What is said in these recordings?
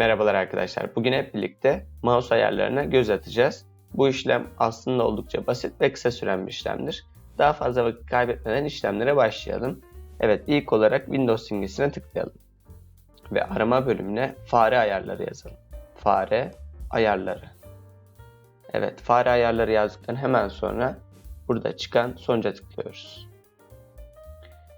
Merhabalar arkadaşlar. Bugün hep birlikte mouse ayarlarına göz atacağız. Bu işlem aslında oldukça basit ve kısa süren bir işlemdir. Daha fazla vakit kaybetmeden işlemlere başlayalım. Evet ilk olarak Windows simgesine tıklayalım. Ve arama bölümüne fare ayarları yazalım. Fare ayarları. Evet fare ayarları yazdıktan hemen sonra burada çıkan sonuca tıklıyoruz.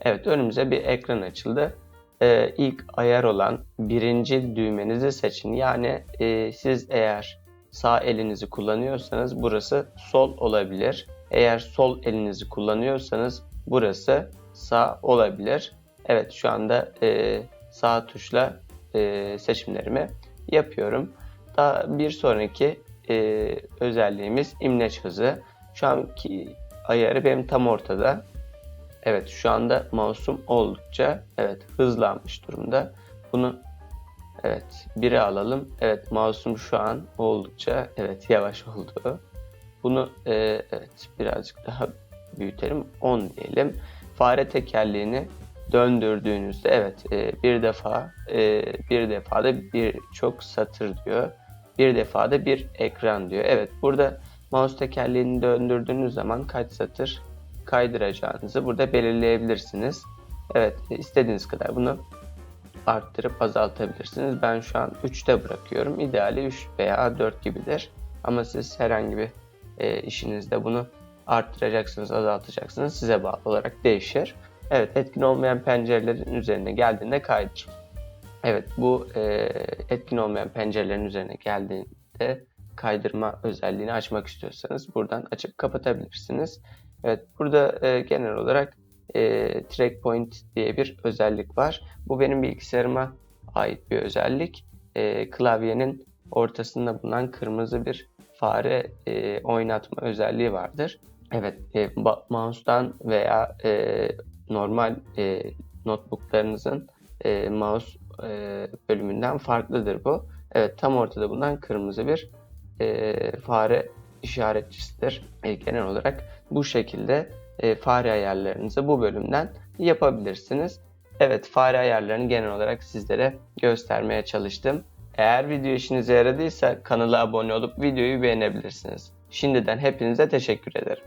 Evet önümüze bir ekran açıldı e, ilk ayar olan birinci düğmenizi seçin. Yani e, siz eğer sağ elinizi kullanıyorsanız burası sol olabilir. Eğer sol elinizi kullanıyorsanız burası sağ olabilir. Evet şu anda e, sağ tuşla e, seçimlerimi yapıyorum. Daha bir sonraki e, özelliğimiz imleç hızı. Şu anki ayarı benim tam ortada. Evet şu anda mouse'um oldukça evet hızlanmış durumda. Bunu evet 1'e alalım. Evet mouse'um şu an oldukça evet yavaş oldu. Bunu e, evet birazcık daha büyütelim. 10 diyelim. Fare tekerleğini döndürdüğünüzde evet e, bir defa e, bir defada birçok satır diyor. Bir defada bir ekran diyor. Evet burada mouse tekerleğini döndürdüğünüz zaman kaç satır kaydıracağınızı burada belirleyebilirsiniz. Evet istediğiniz kadar bunu arttırıp azaltabilirsiniz. Ben şu an 3'te bırakıyorum. İdeali 3 veya 4 gibidir. Ama siz herhangi bir e, işinizde bunu arttıracaksınız, azaltacaksınız. Size bağlı olarak değişir. Evet etkin olmayan pencerelerin üzerine geldiğinde kaydır. Evet bu e, etkin olmayan pencerelerin üzerine geldiğinde kaydırma özelliğini açmak istiyorsanız buradan açıp kapatabilirsiniz. Evet burada e, genel olarak e, track point diye bir özellik var. Bu benim bilgisayarıma ait bir özellik. E, klavyenin ortasında bulunan kırmızı bir fare e, oynatma özelliği vardır. Evet e, mouse'dan veya e, normal e, notebooklarınızın e, mouse e, bölümünden farklıdır bu. Evet tam ortada bulunan kırmızı bir e, fare işaretçisidir. E, genel olarak bu şekilde e, fare ayarlarınızı bu bölümden yapabilirsiniz. Evet fare ayarlarını genel olarak sizlere göstermeye çalıştım. Eğer video işinize yaradıysa kanala abone olup videoyu beğenebilirsiniz. Şimdiden hepinize teşekkür ederim.